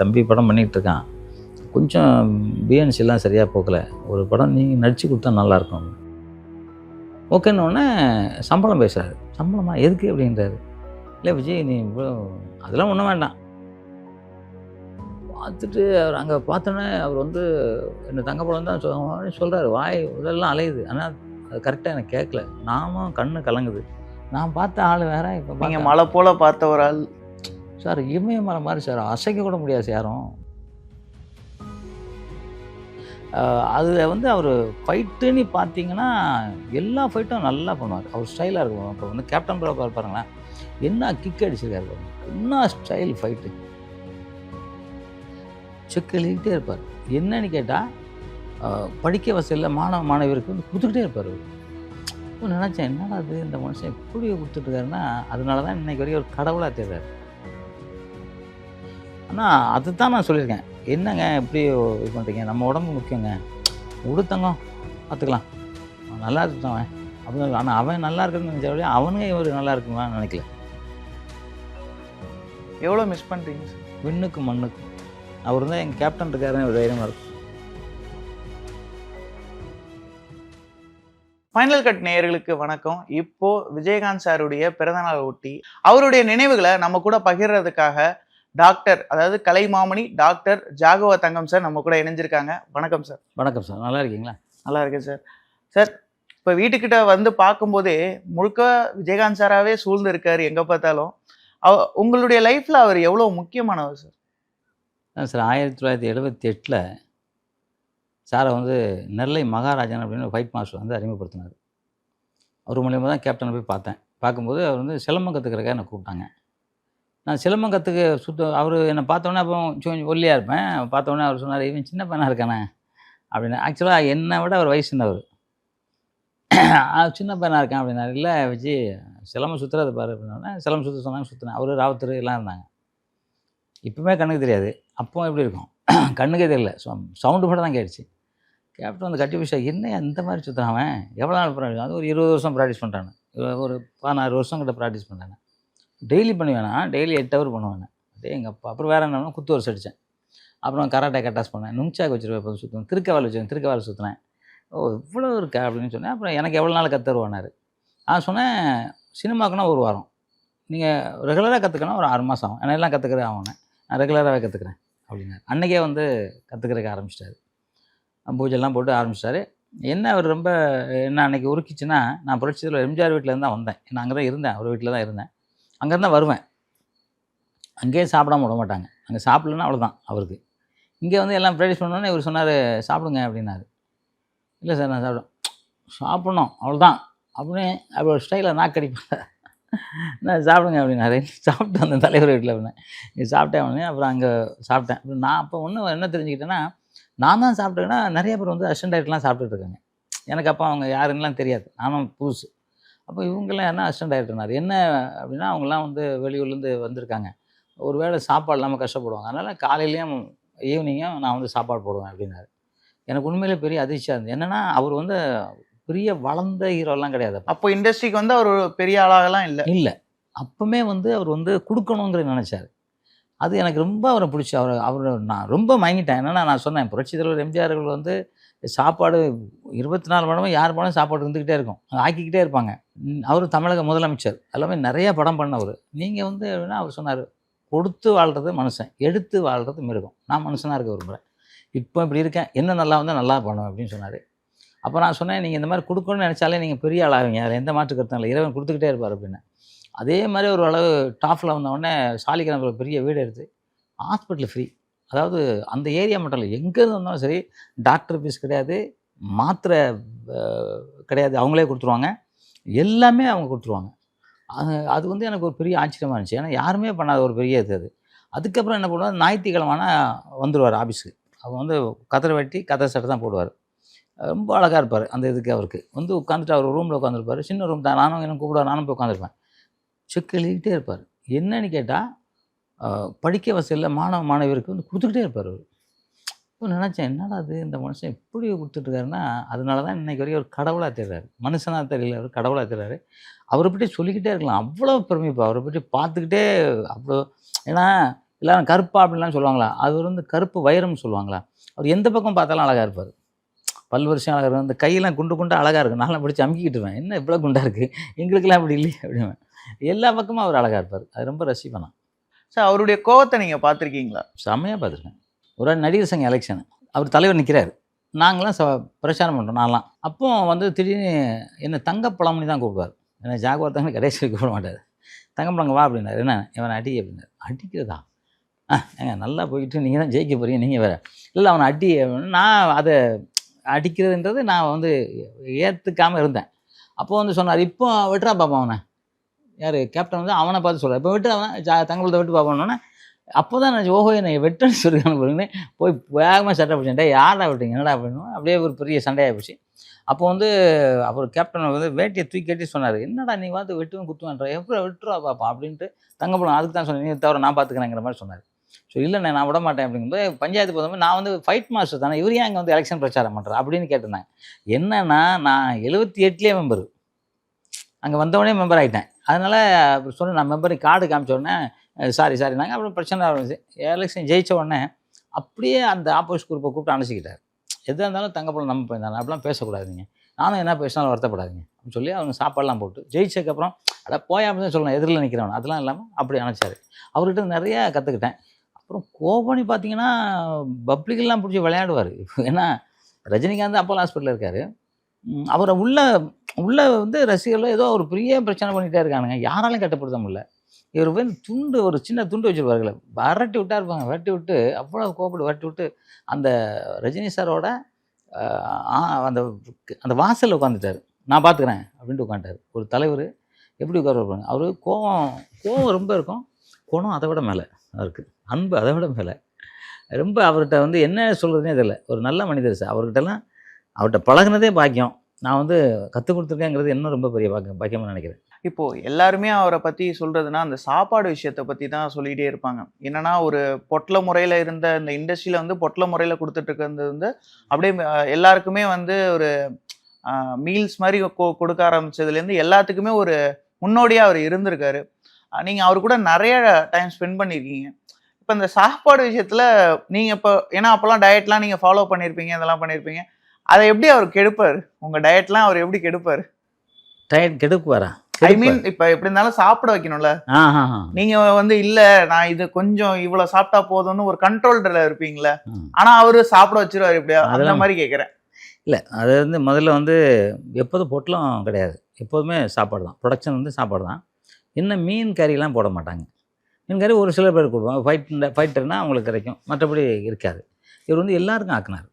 தம்பி படம் பண்ணிகிட்டு இருக்கான் கொஞ்சம் பிஎன்சிலாம் சரியாக போகல. ஒரு படம் நீங்கள் நடித்து கொடுத்தா நல்லாயிருக்கும். ஓகேன்னு உடனே சம்பளம் பேசுகிறாரு சம்பளமா எதுக்கு அப்படின்றாரு. இல்லை விஜய் நீ இவ்வளோ அதெல்லாம் ஒன்றும் வேண்டாம். பார்த்துட்டு அவர் அங்கே பார்த்தோன்னே அவர் வந்து என்ன தங்க படம் தான் சொல் சொல்கிறாரு வாய் இதெல்லாம் அலையுது. ஆனால் அது கரெக்டாக எனக்கு கேட்கல. நாமும் கண்ணு கலங்குது. நான் பார்த்த ஆள் வேற இப்போ நீங்க நீங்கள் மலை போல பார்த்த ஒரு ஆள் சார் இமயமலை மாதிரி சார் அசைக்க கூட முடியாது சார் யாரும். அதில் வந்து அவர் ஃபைட்டுன்னு பார்த்தீங்கன்னா எல்லா ஃபைட்டும் நல்லா பண்ணுவார். அவர் ஸ்டைலாக இருக்கும். இப்போ வந்து கேப்டன் ப்ரோ பாருங்களேன். என்ன கிக் அடிச்சிருக்காரு பாருங்க என்ன ஸ்டைல் ஃபைட்டு செக் எழுதிக்கிட்டே இருப்பார். என்னன்னு கேட்டால் படிக்க வசதியில் மாணவ மாணவியருக்கு வந்து கொடுத்துக்கிட்டே இருப்பார் அவர். இப்போ நினச்சேன் என்னடா அது இந்த மனுஷன் இப்படி கொடுத்துட்ருக்காருன்னா அதனால தான் இன்றைக்கி வரைக்கும் ஒரு கடவுளாக தெரிறாரு ஆனால் அதுதான் நான் சொல்லியிருக்கேன். என்னங்க இப்படி இது பண்ணுறீங்க நம்ம உடம்பு முக்கியங்க. உடுத்தங்க பார்த்துக்கலாம். அவன் நல்லா இருக்கட்டும் அவன். அப்படின்னு ஆனால் அவன் நல்லா இருக்குன்னு நினச்ச வழியா அவனுங்க இவர் நல்லா இருக்குமான்னு நினைக்கல. எவ்வளவு மிஸ் பண்றீங்க சார் விண்ணுக்கும் மண்ணுக்கும் அவர் தான் எங்கள் கேப்டன் இருக்காருன்னு ஒரு தைரியமாக இருக்கும். ஃபைனல் கட் நேயர்களுக்கு வணக்கம். இப்போ விஜயகாந்த் சாருடைய பிறந்தநாள் ஒட்டி அவருடைய நினைவுகளை நம்ம கூட பகிர்றதுக்காக டாக்டர் அதாவது Kalaimamani doctor Jaguar Thangam sir நம்ம கூட இணைஞ்சிருக்காங்க. வணக்கம் சார். வணக்கம் சார். நல்லா இருக்கீங்களா? நல்லா இருக்கேன் சார். சார் இப்போ வீட்டுக்கிட்ட வந்து பார்க்கும்போதே முழுக்க விஜயகாந்த் சாராவே சூழ்ந்து இருக்காரு எங்க பார்த்தாலும். அவ உங்களுடைய லைஃப்ல அவர் எவ்வளவு முக்கியமானவர் சார்? சார் ஆயிரத்தி தொள்ளாயிரத்தி எழுபத்தி எட்டில் சாரை வந்து நெல்லை மகாராஜன் அப்படின்னு ஃபைட் மாஸ்டர் வந்து அறிமுகப்படுத்தினார். அவர் மூலியமாக தான் கேப்டனை போய் பார்த்தேன். பார்க்கும்போது அவர் வந்து சிலம்பம் கற்றுக்கிறக்காக என்னை கூப்பிட்டாங்க. நான் சிலம்பம் கற்றுக்க சுத்த அவர் என்னை பார்த்தோன்னே அப்போ கொஞ்சம் ஒல்லியாக இருப்பேன். பார்த்தோன்னே அவர் சொன்னார் இவன் சின்ன பையனாக இருக்கானே? அப்படின்னு. ஆக்சுவலாக என்னை விட அவர் வயசு சின்னவர் சின்ன பையனாக இருக்கேன் அப்படின்னாரு. இல்லை வச்சு சிலம்பம் சுற்றுறது பாரு அப்படின்னா சிலம்பம் சுற்ற சொன்னாங்க சுற்றினேன் அவர் ராவத்தர் எல்லாம் இருந்தாங்க. இப்போவுமே கண்ணுக்கு தெரியாது. அப்போ எப்படி இருக்கும்? கண்ணுக்கே தெரியல. சவுண்டு மட்டும் தான் கேட்டுச்சு. கேப்டன் வந்து கட்டி பிடிச்சா என்ன இந்த மாதிரி சுற்றுறான் அவன்? எவ்வளோ நாள் ப்ராக்டிஸ் அது ஒரு இருபது வருஷம் ப்ராக்டிஸ் பண்ணுறானு ஒரு பதினாறு வருஷம் கிட்ட ப்ராக்டிஸ் பண்ணுறானே டெய்லி பண்ணுவேனா? டெய்லி எட்டு ஹவர் பண்ணுவேன் அதே எங்கள் அப்பா. அப்புறம் வேறு என்ன குத்து வருஷம் அடித்தேன் அப்புறம் கராட்டே கட்டாஸ் பண்ணேன். நுங்சாக்கு வச்சுருவேன் இப்போ சுற்றுவேன் திருக்கவால் வச்சுருவேன் திருக்கவால் சுற்றினேன் ஓ இவ்வளோ இருக்கா அப்படின்னு சொன்னேன். அப்புறம் எனக்கு எவ்வளோ நாள் கற்றுருவானார் நான் சொன்னேன் சினிமாக்குனா ஒரு வாரம். நீங்கள் ரெகுலராக கற்றுக்கணும் ஒரு ஆறு மாதம் ஆகும். ஏன்னா எல்லாம் கற்றுக்கிறேன் ஆகணும் நான் ரெகுலராகவே கற்றுக்குறேன் அப்படின்னாரு. அன்றைக்கே வந்து கற்றுக்கிறதுக்கு ஆரம்பிச்சிட்டாரு. பூஜைலாம் போட்டு ஆரம்பிச்சிட்டாரு. என்ன அவர் ரொம்ப என்ன அன்னைக்கு உருக்கிச்சுன்னா நான் புரட்சியில் எம்ஜிஆர் வீட்டிலேருந்து தான் வந்தேன். நான் அங்கே தான் இருந்தேன். அவர் வீட்டில் தான் இருந்தேன். அங்கேருந்து தான் வருவேன். அங்கேயும் சாப்பிடாம விட மாட்டாங்க. அங்கே சாப்பிடலன்னா அவ்வளோதான் அவருக்கு. இங்கே வந்து எல்லாம் ப்ராக்டிஸ் பண்ணோன்னே இவர் சொன்னார் சாப்பிடுங்க அப்படின்னாரு. இல்லை சார் நான் சாப்பிடும் சாப்பிட்ணும் அவ்வளோதான் அப்படின்னு அப்படி ஒரு ஸ்டைலில் நாக்கடிப்பேன் நான் சாப்பிடுங்க அப்படின்னாரு. சாப்பிட்டு அந்த தலைவர் வீட்டில் அப்படின்னேன் நீ சாப்பிட்டேன் உடனே அப்புறம் அங்கே சாப்பிட்டேன். அப்புறம் நான் அப்போ ஒன்று என்ன தெரிஞ்சுக்கிட்டேன்னா நான் தான் சாப்பிட்டேன்னா நிறைய பேர் வந்து அசிஸ்டன்ட் ஆகிட்டுலாம் சாப்பிட்டுட்டு இருக்காங்க. எனக்கு அப்போ அவங்க யாருன்னெலாம் தெரியாது. நானும் புதுசு. அப்போ இவங்கெல்லாம் என்ன அசிஸ்டன்ட் டைரக்டர்னார் என்ன அப்படின்னா அவங்கெல்லாம் வந்து வெளியூர்லேருந்து வந்திருக்காங்க. ஒரு வேளை சாப்பாடு இல்லாமல் கஷ்டப்படுவாங்க. அதனால் காலையிலையும் ஈவினிங்கும் நான் வந்து சாப்பாடு போடுவேன் அப்படின்னாரு. எனக்கு உண்மையிலே பெரிய அதிர்ச்சியாக இருந்தது. என்னென்னா அவர் வந்து பெரிய வளர்ந்த ஹீரோலாம் கிடையாது அப்போ. இண்டஸ்ட்ரிக்கு வந்து அவர் பெரிய ஆளாகலாம் இல்லை. இல்லை. அப்பவுமே வந்து அவர் வந்து கொடுக்கணுங்கிற நினச்சார். அது எனக்கு ரொம்ப அவரை பிடிச்சி அவர் அவர் நான் ரொம்ப மயங்கிட்டேன். என்னன்னா நான் சொன்னேன் புரட்சி தலைவர் எம்ஜிஆர் அவர்கள் வந்து சாப்பாடு இருபத்தி நாலு மணி யார் படம் சாப்பாடு இருந்துக்கிட்டே இருக்கும். ஆக்கிக்கிட்டே இருப்பாங்க. அவர் தமிழக முதலமைச்சர். எல்லாமே நிறைய படம் பண்ணவர். நீங்கள் வந்து அப்படின்னா அவர் சொன்னார் கொடுத்து வாழ்கிறது மனுஷன் எடுத்து வாழ்கிறது மிருகம். நான் மனுஷனாக இருக்க விரும்புகிறேன் இப்போ இப்படி இருக்கேன். என்ன நல்லா வந்தால் நல்லா பண்ணும் அப்படின்னு சொன்னார். அப்போ நான் சொன்னேன் நீங்கள் இந்த மாதிரி கொடுக்கணும்னு நினச்சாலே நீங்கள் பெரிய ஆளாவீங்க. அதில் எந்த மாற்று கருத்தும் இல்லை. இறைவன் கொடுத்துக்கிட்டே இருப்பார் அப்படின்னு. அதே மாதிரி ஒரு அளவு டாப்பில் வந்தவுடனே சாலிகிராமத்தில் பெரிய வீடு எடுத்து ஹாஸ்பிட்டல் ஃப்ரீ. அதாவது அந்த ஏரியா மட்டும் இல்லை எங்கேருந்து வந்தாலும் சரி டாக்டர் ஃபீஸ் கிடையாது மாத்திரை கிடையாது அவங்களே கொடுத்துருவாங்க. எல்லாமே அவங்க கொடுத்துருவாங்க. அது அது வந்து எனக்கு ஒரு பெரிய ஆச்சரியமாக இருந்துச்சு. ஏன்னா யாருமே பண்ணாத ஒரு பெரிய இது அது. அதுக்கப்புறம் என்ன பண்ணுவார் ஞாயிற்றுக்கிழமைனா வந்துடுவார் ஆஃபீஸுக்கு அவர் வந்து கதரை வெட்டி கதரை சட்டை தான் போடுவார். ரொம்ப அழகாக இருப்பார் அந்த இதுக்கு அவருக்கு. வந்து உட்காந்துட்டு அவர் ரூமில் உட்காந்துருப்பார் சின்ன ரூம் தான். நானும் எனக்கு கூப்பிடுவார் நானும் போய் உட்காந்துருப்பேன் செக் எழுதிக்கிட்டே இருப்பார். என்னன்னு கேட்டால் படிக்க வசதியில் மாணவ மாணவியருக்கு வந்து கொடுத்துக்கிட்டே இருப்பார் அவர். இப்போ நினச்சேன் என்னடா அது இந்த மனுஷன் எப்படி கொடுத்துட்ருக்காருன்னா அதனால தான் இன்றைக்கி வரைக்கும் அவர் கடவுளாக தெரிறாரு. மனுஷனாக தெரியல அவர் கடவுளாக தெரிறாரு. அவரை பற்றி சொல்லிக்கிட்டே இருக்கலாம். அவ்வளோ பெருமைப்பா அவரை பற்றி பார்த்துக்கிட்டே அவ்வளோ ஏன்னா எல்லாரும் கருப்பா அப்படின்லாம் சொல்லுவாங்களா? அவர் வந்து கருப்பு வைரம்னு சொல்லுவாங்களா? அவர் எந்த பக்கம் பார்த்தாலும் அழகாக இருப்பார். பல் வருஷம் அழகாக இருக்கும் அந்த கையெல்லாம் குண்டு குண்டாக அழகாக இருக்கும். நான்லாம் பிடிச்சி அமுக்கிட்டுருவேன் என்ன இவ்வளோ குண்டாக இருக்குது எங்களுக்கெல்லாம் அப்படி இல்லையே அப்படிவேன் எல்லா பக்கமும் அவர் அழகாக இருப்பார். அது ரொம்ப ரசிப்பேன் நான். சார் அவருடைய கோவத்தை நீங்கள் பார்த்துருக்கீங்களா? செம்மையாக பார்த்துருக்கேன். ஒரு ஆள் நடிகர் சங்க எலெக்ஷன் அவர் தலைவர் நிற்கிறார் நாங்களாம் ச பிரச்சாரம் பண்ணுறோம் நான்லாம் அப்போ வந்து திடீர்னு என்னை தங்கப்பழம்னு தான் கூப்பிடுவார். என்னை ஜாகுவார் தங்க கடைசி கூப்பிட மாட்டார். தங்கப்பழங்க வா அப்படின்னாரு. என்ன இவனை அடி அப்படின்னாரு. அடிக்கிறதா? ஆ ஏங்க நல்லா போயிட்டு நீங்கள் தான் ஜெயிக்க போகிறீங்க நீங்கள் வேறு. இல்லை அவனை அடி நான் அதை அடிக்கிறதுன்றது நான் வந்து ஏற்றுக்காமல் இருந்தேன். அப்போ வந்து சொன்னார் இப்போ விட்டுறா பாப்பா அவனை. யார்? கேப்டன் வந்து அவனை பார்த்து சொல்கிறார் இப்போ விட்டு அவனை ஜா தங்களத்தை விட்டு பார்ப்போன்னொன்னே அப்போ தான் நான் ஓஹோ என்னை வெட்டுன்னு சொல்லிருக்காங்க பாருங்கன்னு போய் வேகமாக சட்டை பிடிச்சேன் யாரா விட்டீங்க? என்னடா அப்படின்னு அப்படியே ஒரு பெரிய சண்டையாக போச்சு. அப்போ வந்து அவர் கேப்டன் வந்து வேட்டியை தூக்கி கட்டி சொன்னார். என்னடா நீ வந்து வெட்டுவேன் குத்துவேன்ற? எப்படி விட்டுருவா பாப்பா அப்படின்ட்டு தங்கப்படம் அதுக்கு தான் சொன்னேன். நீ தவிர நான் பார்த்துக்கிறேங்கிற மாதிரி சொன்னார். ஸோ இல்லைண்ணே நான் விட மாட்டேன் அப்படிங்கும்போது பஞ்சாயத்து போதும்போது நான் வந்து ஃபைட் மாஸ்டர் தானே. இவர் ஏன் வந்து எலெக்ஷன் பிரச்சாரம் பண்ணுறாரு அப்படின்னு கேட்டிருந்தாங்க. என்னன்னா நான் எழுபத்தி எட்டுலேயே மெம்பர் அங்கே வந்தவொடனே மெம்பர் ஆகிட்டேன் அதனால் அப்படி சொன்னேன் நான் மெம்பர் கார்டு காமிச்ச உடனே சாரி சாரி நாங்கள் அப்புறம் பிரச்சனை ஆரம்பிச்சு எலெக்ஷன் ஜெயிச்ச உடனே அப்படியே அந்த ஆப்போசிட் குரூப்பை கூப்பிட்டு அணைச்சிக்கிட்டார் எதாக இருந்தாலும் தங்கப்பழம் நம்ம போயிருந்தாங்க அப்படிலாம் பேசக்கூடாதுங்க. நானும் என்ன பேசினாலும் வருத்தப்படாதீங்க அப்படின்னு சொல்லி அவங்க சாப்பாடெலாம் போட்டு ஜெயிச்சதுக்கப்புறம் அட போயாமல் தான் சொல்லணும் எதிரில் நிற்கிறவன் அதெல்லாம் இல்லாமல் அப்படி அணைச்சார் அவர்கிட்ட நிறைய கற்றுக்கிட்டேன் அப்புறம் கோபணி பார்த்தீங்கன்னா பப்ளிக்கெல்லாம் பிடிச்சி விளையாடுவார். ஏன்னா ரஜினிகாந்த் அப்போலோ ஹாஸ்பிட்டலில் இருக்கார். அவரை உள்ள உள்ள வந்து ரசிகர்கள் ஏதோ ஒரு பெரிய பிரச்சனை பண்ணிகிட்டே இருக்கானுங்க. யாராலையும் கட்டுப்படுத்த முடியல. இவர் வந்து துண்டு ஒரு சின்ன துண்டு வச்சுருப்பார்கள வரட்டி விட்டா இருப்பாங்க. வரட்டி விட்டு அவ்வளோ கோபப்பட்டு வரட்டி விட்டு அந்த ரஜினி சாரோட அந்த அந்த வாசலில் உட்காந்துட்டார் நான் பார்த்துக்கிறேன் அப்படின்ட்டு உட்காந்துட்டார் ஒரு தலைவர் எப்படி உட்காருவாங்க அவர் கோவம் கோவம் ரொம்ப இருக்கும். குணம் அதை விட மேலே அவருக்கு. அன்பு அதை விட மேலே. ரொம்ப அவர்கிட்ட வந்து என்ன சொல்கிறதுனே தெரியல. ஒரு நல்ல மனிதர் சார். அவர்கிட்டலாம் அவர்கிட்ட பழகுனதே பாக்கியம். நான் வந்து கற்றுக் கொடுத்துருக்கேங்கிறது இன்னும் ரொம்ப பெரிய பாக்கியம் பாக்கியமாக நினைக்கிறேன். இப்போது எல்லாருமே அவரை பற்றி சொல்கிறதுனா அந்த சாப்பாடு விஷயத்தை பற்றி தான் சொல்லிகிட்டே இருப்பாங்க. என்னென்னா ஒரு பொட்டல முறையில் இருந்த இந்த இண்டஸ்ட்ரியில் வந்து பொட்டல முறையில் கொடுத்துட்ருக்கிறது வந்து அப்படியே எல்லாருக்குமே வந்து ஒரு மீல்ஸ் மாதிரி கொ- கொடுக்க ஆரம்பித்ததுலேருந்து எல்லாத்துக்குமே ஒரு முன்னோடியாக அவர் இருந்திருக்காரு. நீங்கள் அவர் கூட நிறைய டைம் ஸ்பெண்ட் பண்ணியிருக்கீங்க இப்போ இந்த சாப்பாடு விஷயத்தில் நீங்கள் இப்போ ஏன்னா அப்போல்லாம் டயட்லாம் நீங்கள் ஃபாலோ பண்ணியிருப்பீங்க இதெல்லாம் பண்ணியிருப்பீங்க அதை எப்படி அவர் கெடுப்பார்? உங்க டயட்லாம் அவர் எப்படி கெடுப்பார்? டயட் கெடுக்குவாரா? ஐ மீன் இப்ப எப்படி இருந்தாலும் சாப்பிட வைக்கணும்ல. நீங்க வந்து இல்ல நான் இது கொஞ்சம் இவ்வளவு சாப்பிட்டா போதும்னு ஒரு கண்ட்ரோல்ல இருப்பீங்களே. ஆனா அவரு சாப்பிட வச்சிருவாரு இப்படியா? அந்த மாதிரி கேக்குறேன். இல்லை அது வந்து முதல்ல வந்து எப்போதும் பொட்டலம் கிடையாது. எப்போதுமே சாப்பாடு தான். ப்ரொடக்ஷன் வந்து சாப்பாடு தான். இன்னும் மீன் கறிலாம் போட மாட்டாங்க. மீன் கறி ஒரு சில பேர் கொடுப்பாங்க ஃபைட் ஃபைட்டர்னா அவங்களுக்கு கிடைக்கும். மற்றபடி இருக்காது. இவர் வந்து எல்லாருக்கும் ஆக்குனார்.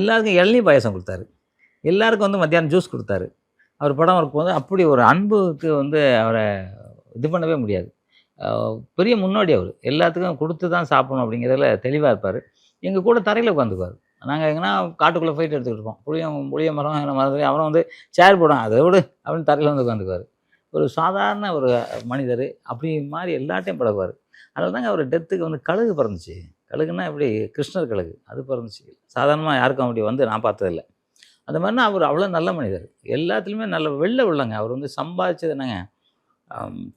எல்லாருக்கும் இளநீ பாயசம் கொடுத்தாரு. எல்லாருக்கும் வந்து மத்தியானம் ஜூஸ் கொடுத்தாரு. அவர் படம் இருக்கும்போது அப்படி ஒரு அன்புக்கு வந்து அவரை இது பண்ணவே முடியாது. பெரிய முன்னோடி அவர். எல்லாத்துக்கும் கொடுத்து தான் சாப்பிடணும் அப்படிங்கிறதுல தெளிவாக இருப்பார். எங்கள் கூட தரையில் உட்காந்துக்குவார் நாங்கள் எங்கன்னா காட்டுக்குள்ளே ஃபைட் எடுத்துக்கிட்டு இருப்போம். புளியம் புளிய மரம் என்ன மாதிரி அவரும் வந்து சேர் போடும் அதை விடு அப்படின்னு தரையில் வந்து உட்காந்துக்குவார் ஒரு சாதாரண ஒரு மனிதர் அப்படி மாதிரி எல்லாட்டையும் பழகுவார். அதில் தாங்க அவர் டெத்துக்கு வந்து கழுகு பிறந்துச்சு. கழுகுன்னா இப்படி கிருஷ்ணர் கழுகு. அது பிறந்துச்சு. சாதாரணமாக யாருக்கும் அப்படி வந்து நான் பார்த்ததில்ல. அந்த மாதிரினா அவர் அவ்வளோ நல்ல மனிதர். எல்லாத்துலேயுமே நல்ல வெளில உள்ளங்க. அவர் வந்து சம்பாதிச்சது என்னங்க?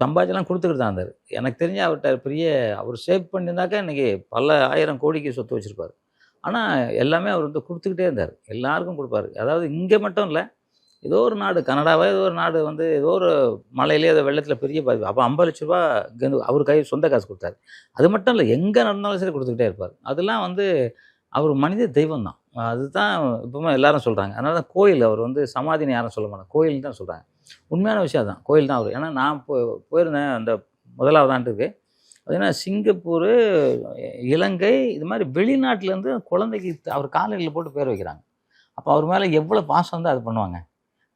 சம்பாதிச்செல்லாம் கொடுத்துக்கிட்டு தான் இருந்தார். எனக்கு தெரிஞ்சு அவர்கிட்ட பெரிய அவர் சேவ் பண்ணியிருந்தாக்கா இன்றைக்கி பல ஆயிரம் கோடிக்கு சொத்து வச்சுருப்பார். ஆனால் எல்லாமே அவர் வந்து கொடுத்துக்கிட்டே இருந்தார். எல்லாருக்கும் கொடுப்பாரு. அதாவது இங்கே மட்டும் இல்லை ஏதோ ஒரு நாடு கனடாவோ ஏதோ ஒரு நாடு வந்து ஏதோ ஒரு மலையிலே ஏதோ வெள்ளத்தில் பெரிய பாதிப்பு அப்போ ஐம்பது லட்ச ரூபா இங்கேருந்து அவர் கை சொந்த காசு கொடுத்தாரு. அது மட்டும் இல்லை எங்கே நடந்தாலும் சரி கொடுத்துக்கிட்டே இருப்பார். அதெல்லாம் வந்து அவர் மனித தெய்வம் தான் அதுதான் இப்போமே எல்லாரும் சொல்கிறாங்க அதனால தான் கோயில் அவர் வந்து சமாதின்னு யாரும் சொல்ல மாட்டாங்க. கோயில் தான் சொல்கிறாங்க உண்மையான விஷயம் தான் கோயில் தான் அவர். ஏன்னா நான் போ போயிருந்தேன் அந்த முதலாவது ஆண்டுக்கு பார்த்தீங்கன்னா சிங்கப்பூர் இலங்கை இது மாதிரி வெளிநாட்டிலேருந்து குழந்தைக்கு அவர் காலையில் போட்டு பேர் வைக்கிறாங்க. அப்போ அவர் மேலே எவ்வளோ பாசம் வந்து அது பண்ணுவாங்க?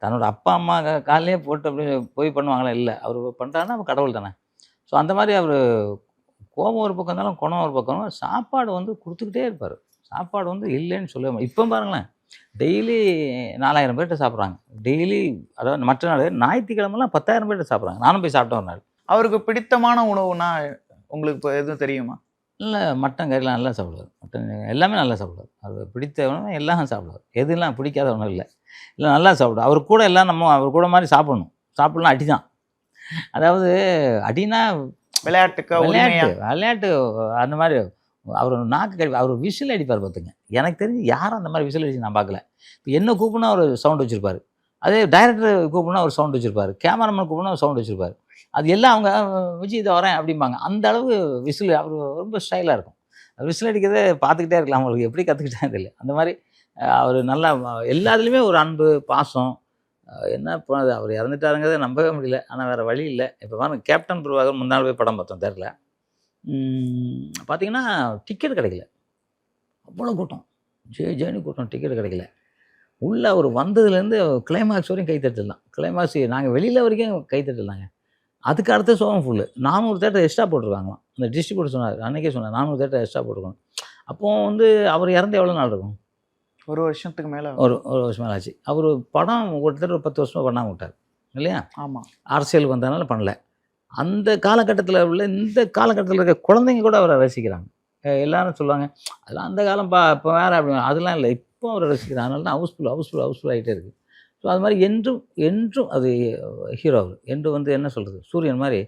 தன்னோட அப்பா அம்மா கா- காலையிலே போட்டு அப்படி போய் பண்ணுவாங்களா? இல்லை. அவர் பண்ணுறாருன்னா அவர் கடவுள் தானே. ஸோ அந்த மாதிரி அவர் கோபம் ஒரு பக்கம் இருந்தாலும் குணம் ஒரு பக்கம் சாப்பாடு வந்து கொடுத்துக்கிட்டே இருப்பார். சாப்பாடு வந்து இல்லைன்னு சொல்ல இப்போ பாருங்களேன். டெய்லி நாலாயிரம் பேர்கிட்ட சாப்பிட்றாங்க. டெய்லி அதாவது மற்ற நாள் ஞாயிற்றுக்கிழமெல்லாம் பத்தாயிரம் பேர்கிட்ட சாப்பிட்றாங்க. நானும் போய் சாப்பிட்டேன் ஒரு நாள். அவருக்கு பிடித்தமான உணவுனா உங்களுக்கு இப்போ எதுவும் தெரியுமா? இல்லை மட்டன் கறிலாம் நல்லா சாப்பிடுவார். மட்டன் எல்லாமே நல்லா சாப்பிடுவார். அவர் பிடித்த உணவு எல்லாம் சாப்பிடுவார். எதுலாம் பிடிக்காத உணவு இல்லை. இல்லை நல்லா சாப்பிடுவார் அவர் கூட எல்லாம் நம்ம அவர் கூட மாதிரி சாப்பிடணும். சாப்பிடலாம் அடி தான் அதாவது அடினா விளையாட்டுக்கு விளையாட்டு விளையாட்டு அந்த மாதிரி அவர் நாக்கு கடி அவர் விசில் அடிப்பார் பார்த்துங்க. எனக்கு தெரிஞ்சு யாரும் அந்த மாதிரி விசில் அடிச்சு நான் பார்க்கல. இப்போ என்ன கூப்பிட்னா அவர் சவுண்ட் வச்சிருப்பாரு. அதே டைரக்டர் கூப்பிட்னா அவர் சவுண்ட் வச்சிருப்பாரு. கேமராமேன் கூப்பிட்னா அவர் சவுண்ட் வச்சிருப்பாரு. அது எல்லாம் அவங்க விஜய் இதை வரேன் அப்படிம்பாங்க. அந்த அளவு விசில் அவர் ரொம்ப ஸ்டைலாக இருக்கும். விசில் அடிக்கிறதே பார்த்துக்கிட்டே இருக்கலாம். அவங்களுக்கு எப்படி கற்றுக்கிட்டே தெரியல. அந்த மாதிரி அவர் நல்லா எல்லாத்துலேயுமே ஒரு அன்பு பாசம். என்ன இப்போ அவர் இறந்துட்டாருங்கிறத நம்பவே முடியல. ஆனால் வேறு வழி இல்லை. இப்போ பாருங்கள் கேப்டன் பிரபாகர் முன்னாள் போய் படம் பார்த்தோம் தெரில பார்த்தீங்கன்னா டிக்கெட் கிடைக்கல. அவ்வளோ கூட்டம். ஜே ஜேனி கூட்டம் டிக்கெட் கிடைக்கல. உள்ளே அவர் வந்ததுலேருந்து கிளைமாக்ஸ் வரையும் கை தட்டிடலாம். கிளைமாக்ஸ் நாங்கள் வெளியில் வரைக்கும் கை தட்டிடலாங்க. அதுக்கு அடுத்த சோகம் ஃபுல்லு நானூறு தேட்டர் எக்ஸ்ட்ரா போட்டிருக்காங்களாம். அந்த டிஸ்ட்ரிபியூட்டர் சொன்னார் அன்றைக்கே சொன்னார் நானூறு தேட்டர் எக்ஸ்ட்ரா போட்டிருக்கணும். அப்போது வந்து அவர் இறந்து எவ்வளோ நாள் இருக்கும்? ஒரு வருஷத்துக்கு மேல ஒரு ஒரு வருஷம் மேலே ஆச்சு. அவர் படம் கிட்டத்தட்ட ஒரு பத்து வருஷமாக பண்ணாம விட்டார். இல்லையா? ஆமா. அரசியலுக்கு வந்ததுனால பண்ணல. அந்த காலகட்டத்தில் உள்ள இந்த காலகட்டத்தில் இருக்க குழந்தைங்க கூட அவரை ரசிக்கிறாங்க. எல்லாரும் சொல்லுவாங்க அதெல்லாம் அந்த காலம் பா இப்போ வேறு அப்படி அதெல்லாம் இல்லை இப்போ அவரை ரசிக்கிறாங்க. அதனால தான் ஹவுஸ்ஃபுல் ஹவுஸ்ஃபுல் ஹவுஸ்ஃபுல் ஆகிட்டே இருக்குது ஸோ அது மாதிரி என்றும் என்றும் அது ஹீரோ அவர். என்று வந்து என்ன சொல்கிறது சூரியன் மாதிரி